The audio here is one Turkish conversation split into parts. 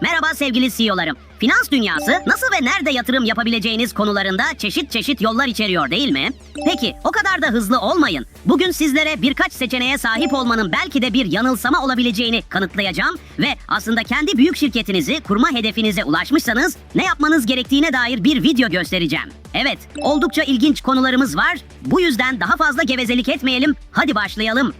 Merhaba sevgili CEO'larım. Finans dünyası nasıl ve nerede yatırım yapabileceğiniz konularında çeşit çeşit yollar içeriyor değil mi? Peki o kadar da hızlı olmayın. Bugün sizlere birkaç seçeneğe sahip olmanın belki de bir yanılsama olabileceğini kanıtlayacağım ve aslında kendi büyük şirketinizi kurma hedefinize ulaşmışsanız ne yapmanız gerektiğine dair bir video göstereceğim. Evet, oldukça ilginç konularımız var. Bu yüzden daha fazla gevezelik etmeyelim. Hadi başlayalım.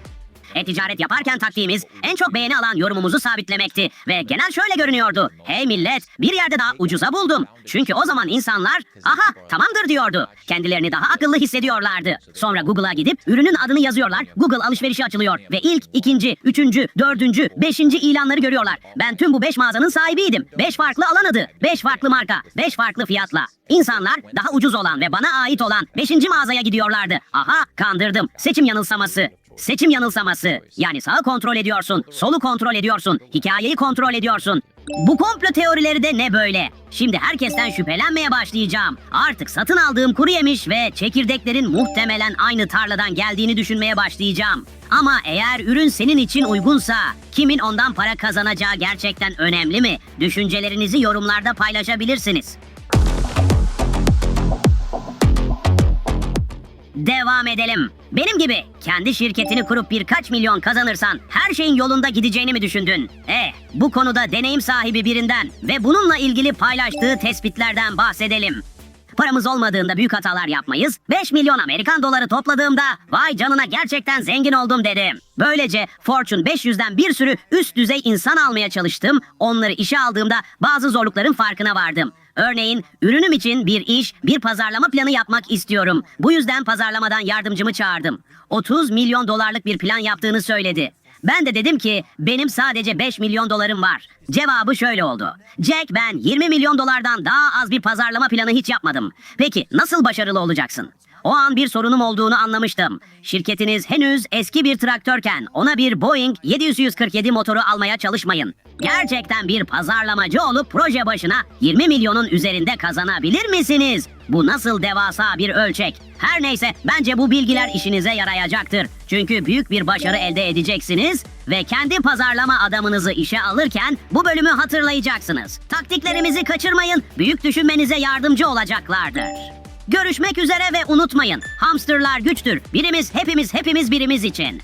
E-ticaret yaparken taktiğimiz en çok beğeni alan yorumumuzu sabitlemekti ve genel şöyle görünüyordu. Hey millet bir yerde daha ucuza buldum. Çünkü o zaman insanlar aha tamamdır diyordu. Kendilerini daha akıllı hissediyorlardı. Sonra Google'a gidip ürünün adını yazıyorlar. Google alışverişi açılıyor ve ilk, ikinci, üçüncü, dördüncü, beşinci ilanları görüyorlar. Ben tüm bu beş mağazanın sahibiydim. Beş farklı alan adı, beş farklı marka, beş farklı fiyatla. İnsanlar daha ucuz olan ve bana ait olan beşinci mağazaya gidiyorlardı. Aha kandırdım. Seçim yanılsaması. Seçim yanılsaması. Yani sağı kontrol ediyorsun, solu kontrol ediyorsun, hikayeyi kontrol ediyorsun. Bu komplo teorileri de ne böyle? Şimdi herkesten şüphelenmeye başlayacağım. Artık satın aldığım kuru yemiş ve çekirdeklerin muhtemelen aynı tarladan geldiğini düşünmeye başlayacağım. Ama eğer ürün senin için uygunsa, kimin ondan para kazanacağı gerçekten önemli mi? Düşüncelerinizi yorumlarda paylaşabilirsiniz. Devam edelim. Benim gibi kendi şirketini kurup birkaç milyon kazanırsan her şeyin yolunda gideceğini mi düşündün? Eh, bu konuda deneyim sahibi birinden ve bununla ilgili paylaştığı tespitlerden bahsedelim. Paramız olmadığında büyük hatalar yapmayız. 5 milyon Amerikan doları topladığımda vay canına gerçekten zengin oldum dedim. Böylece Fortune 500'den bir sürü üst düzey insan almaya çalıştım. Onları işe aldığımda bazı zorlukların farkına vardım. Örneğin ürünüm için bir iş, bir pazarlama planı yapmak istiyorum. Bu yüzden pazarlamadan yardımcımı çağırdım. 30 milyon dolarlık bir plan yaptığını söyledi. Ben de dedim ki benim sadece 5 milyon dolarım var. Cevabı şöyle oldu. Jack ben 20 milyon dolardan daha az bir pazarlama planı hiç yapmadım. Peki nasıl başarılı olacaksın? O an bir sorunum olduğunu anlamıştım. Şirketiniz henüz eski bir traktörken ona bir Boeing 747 motoru almaya çalışmayın. Gerçekten bir pazarlamacı olup proje başına 20 milyonun üzerinde kazanabilir misiniz? Bu nasıl devasa bir ölçek? Her neyse bence bu bilgiler işinize yarayacaktır. Çünkü büyük bir başarı elde edeceksiniz ve kendi pazarlama adamınızı işe alırken bu bölümü hatırlayacaksınız. Taktiklerimizi kaçırmayın, büyük düşünmenize yardımcı olacaklardır. Görüşmek üzere ve unutmayın. Hamsterlar güçtür. Birimiz hepimiz hepimiz birimiz için.